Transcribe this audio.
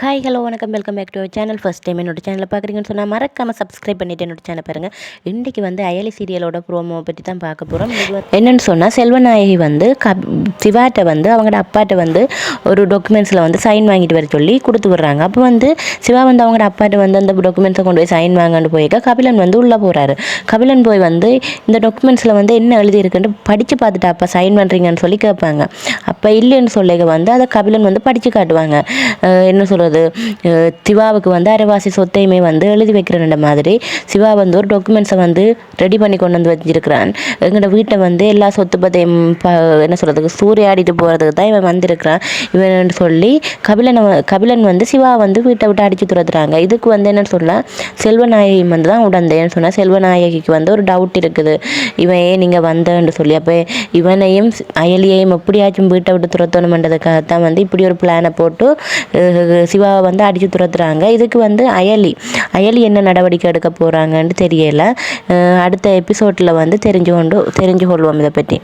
Hi hello வணக்கம். Welcome back to channel first time என்னோட சேனலில் பார்க்குறீங்கன்னு சொன்னால் மறக்காமல் சப்ஸ்கிரைப் பண்ணிவிட்டு என்னோட சேனல் பாருங்கள் இன்றைக்கி வந்து அயலி சீரியலோட ப்ரோமோ பற்றி தான் பார்க்க போகிறோம் என்னென்னு சொன்னால் செல்வநாயகி வந்து க சிவாட்ட வந்து அவங்களோட அப்பாட்ட வந்து ஒரு டாக்குமெண்ட்ஸில் வந்து சைன் வாங்கிட்டு வர சொல்லி கொடுத்து விட்றாங்க. அப்போ வந்து சிவா வந்து அவங்களோட அப்பாட்ட வந்து அந்த டாக்குமெண்ட்ஸை கொண்டு போய் சைன் வாங்கன்னு போயிருக்க. கபிலன் வந்து உள்ளே போகிறாரு கபிலன் போய் வந்து இந்த டாக்குமெண்ட்ஸில் வந்து என்ன எழுதியிருக்குன்னு படித்து பார்த்துட்டு அப்பா சைன் பண்ணுறீங்கன்னு சொல்லி கேட்பாங்க. அப்போ இல்லைன்னு சொல்லிக்க வந்து அதை கபிலன் வந்து படித்து காட்டுவாங்க. என்ன சொல்கிறது சிவாவுக்கு வந்து அரைவாசி சொத்தையுமே வந்து எழுதி வைக்கிறன்ற மாதிரி சிவா வந்து ஒரு டாக்குமெண்ட்ஸை வந்து ரெடி பண்ணி கொண்டு வந்து வச்சிருக்கிறான். எங்களோட வீட்டை வந்து எல்லா சொத்து பத்தையும் என்ன சொல்கிறதுக்கு சூறையாடிட்டு போகிறதுக்கு தான் இவன் வந்திருக்கிறான். இவன் சொல்லி கபிலனை கபிலன் வந்து சிவா வந்து வீட்டை விட்டு அடித்து துரத்துறாங்க. இதுக்கு வந்து என்னன்னு சொன்னால் செல்வநாயகி வந்து தான் உடந்தேன்னு சொன்னால் செல்வநாயகிக்கு வந்து ஒரு டவுட் இருக்குது. இவன் ஏன் நீங்கள் வந்தேன்னு சொல்லி. அப்போ இவனையும் அயலியையும் எப்படியாச்சும் வீட்டை விட்டு துரத்தணுமென்றதுக்காகத்தான் வந்து இப்படி ஒரு பிளானை போட்டு சிவாவை வந்து அடித்து துரத்துறாங்க. இதுக்கு வந்து அயலி. அயலி என்ன நடவடிக்கை எடுக்க போகிறாங்கன்னு தெரியலை. அடுத்த எபிசோடில் வந்து தெரிஞ்சு கொண்டு தெரிஞ்சு கொள்வோம் இதை பற்றி.